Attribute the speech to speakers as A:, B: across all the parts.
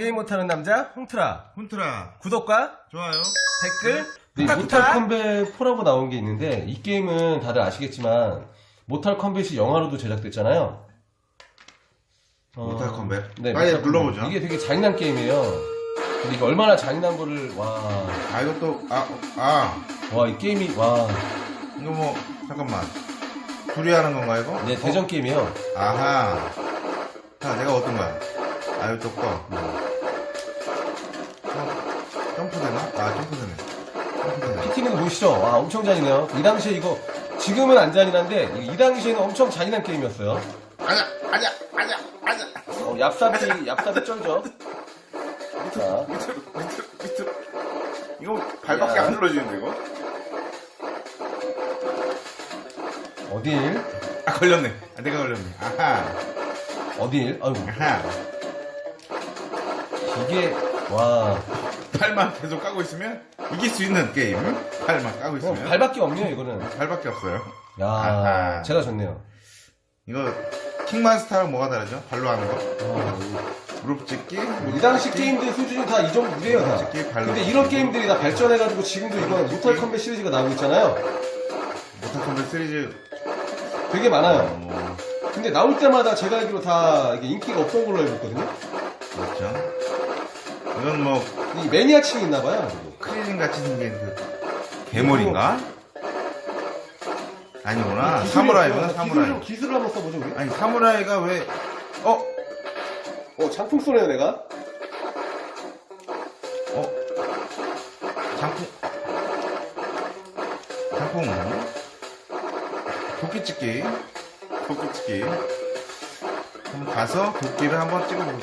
A: 게임 못하는 남자 홍트라
B: 훈트라
A: 구독과
B: 좋아요.
A: 댓글
C: 네,
A: 부탁
C: 모탈
A: 부탁
C: 컴뱃 4라고 나온 게 있는데 이 게임은 다들 아시겠지만 모탈 컴뱃이 영화로도 제작됐잖아요. 어,
B: 모탈 컴뱃.
C: 네,
B: 빨리
C: 모탈
B: 눌러보죠.
C: 컴뱃. 이게 되게 잔인한 게임이에요. 근데 이게 얼마나 잔인한 거를 와,
B: 아 이것도 아 아.
C: 와이 게임이 와,
B: 이거 뭐 잠깐만. 둘이 하는 건가 이거?
C: 네 대전 게임이에요.
B: 어? 아하. 자 내가 어떤 거야? 아 이쪽 거. 3분 전에.
C: 피팅은 보시죠. 아, 엄청 잔인해요. 이 당시에 이거, 지금은 안 잔인한데, 이 당시에는 엄청 잔인한 게임이었어요.
B: 아냐, 아냐, 아냐, 아냐.
C: 어, 얍삽이, 얍삽이 쩔죠. 밑으로,
B: 밑으로, 밑으로, 밑으로. 이거 발밖에
C: 야.
B: 안 눌러지는데, 이거?
C: 어딜?
B: 아, 걸렸네. 아, 내가 걸렸네. 아하.
C: 어딜? 아유,
B: 아하.
C: 이게, 와.
B: 팔만 계속 까고 있으면 이길 수 있는 게임. 팔만 까고
C: 어,
B: 있으면.
C: 발밖에 없네요 이거는.
B: 발밖에 없어요.
C: 야,
B: 아하.
C: 제가 좋네요.
B: 이거 킹마스터랑 뭐가 다르죠? 발로 하는 거?
C: 어,
B: 무릎 찍기?
C: 이 당시 게임들 수준이 다 이 정도래요 다.
B: 솔직히 발로
C: 근데 이런 게임들이 다 발전해가지고 지금도 이거 모탈 컴뱃 시리즈가 나오고 있잖아요.
B: 모탈 컴뱃 시리즈
C: 되게 많아요.
B: 어,
C: 근데 나올 때마다 제가 알기로 다 이게 인기가 없던 걸로 알고 있거든요.
B: 그렇죠. 이건 뭐
C: 이 매니아층이 있나봐요.
B: 크리링 같이 생긴 그 괴물인가? 아니구나. 사무라이구나 사무라이.
C: 기술, 기술을 한번 써보죠 우리.
B: 아니 사무라이가 왜? 어?
C: 어 장풍 쏘네요 내가.
B: 어? 장풍 장풍 도끼 찍기 도끼 찍기 한번 가서 도끼를 한번 찍어보고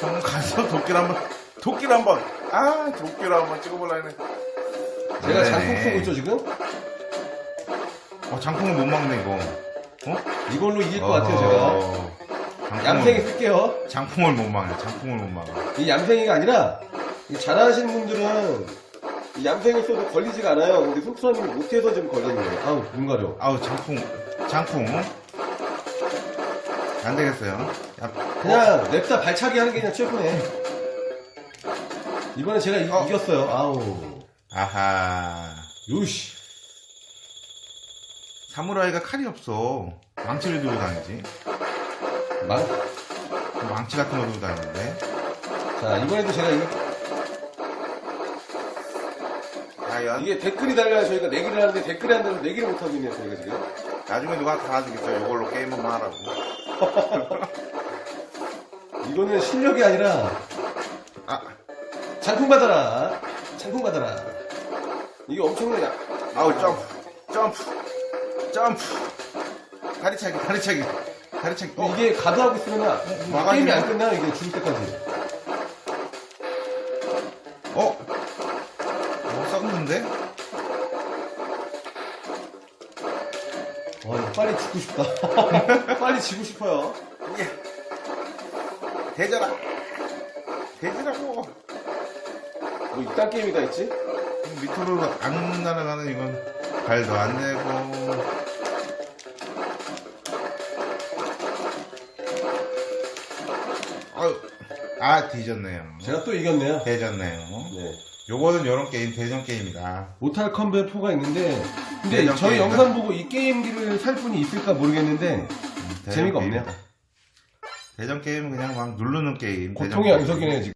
B: 한번 가서 도끼를 한번 도끼를 한번 아 도끼를 한번 찍어보려 했네
C: 제가
B: 네네.
C: 장풍 쏘고 있죠 지금.
B: 어 장풍을 못 막네 이거 어?
C: 이걸로 이길 것 같아요 제가.
B: 어, 장풍을,
C: 얌생이 쓸게요.
B: 장풍을 못 막네 장풍을 못 막아
C: 이 얌생이가 아니라 이 잘하시는 분들은 이 얌생이 써도 걸리지가 않아요. 근데 속수라님이 못해서 지금 걸리는 거예요. 아우 눈 가려.
B: 아우 장풍 장풍 안 되겠어요 야,
C: 그냥 냅다 발차기 하는 게 그냥 최고네. 이번에 제가 이,
B: 어.
C: 이겼어요. 아우.
B: 아하
C: 요시.
B: 사무라이가 칼이 없어 망치를 들고 다니지
C: 망.
B: 망치 같은 거 들고 다니는데
C: 자 이번에도 제가 이,
B: 과연
C: 이게 댓글이 달려야 저희가 내기를 하는데 댓글이 안 달려서 내기를 못하고 있네요 저희가 지금.
B: 나중에 누가 달아주겠죠 이걸로 게임 한번 하라고
C: 이거는 실력이 아니라
B: 아
C: 장풍 받아라. 장풍 받아라. 이게 엄청나게 약-
B: 아우 점프 점프 점프 다리차기 다리차기 다리차기 어,
C: 이게 가드하고 있으면. 게임이 안 끝나요 이게 죽을 때까지.
B: 어? 어 썩는데?
C: 와 이거 빨리 죽고 싶다. 빨리 지고 싶어요.
B: 이게 대저라 대저라고
C: 뭐 이딴 게임이 다 있지?
B: 밑으로 안 날아가는 이건 발도 안 내고 아유 아 뒤졌네요
C: 제가 또 이겼네요.
B: 대졌네요
C: 네.
B: 요거는 요런 게임 대전 게임이다
C: 모탈 컴뱃 4가 있는데 근데
B: 대전
C: 저희
B: 게임이다.
C: 영상 보고 이 게임기를 살 분이 있을까 모르겠는데
B: 음, 대전
C: 재미가 없네요.
B: 게임이다. 대전 게임은 그냥 막 누르는 게임 대전
C: 고통의
B: 게임.
C: 양석이네요 지금.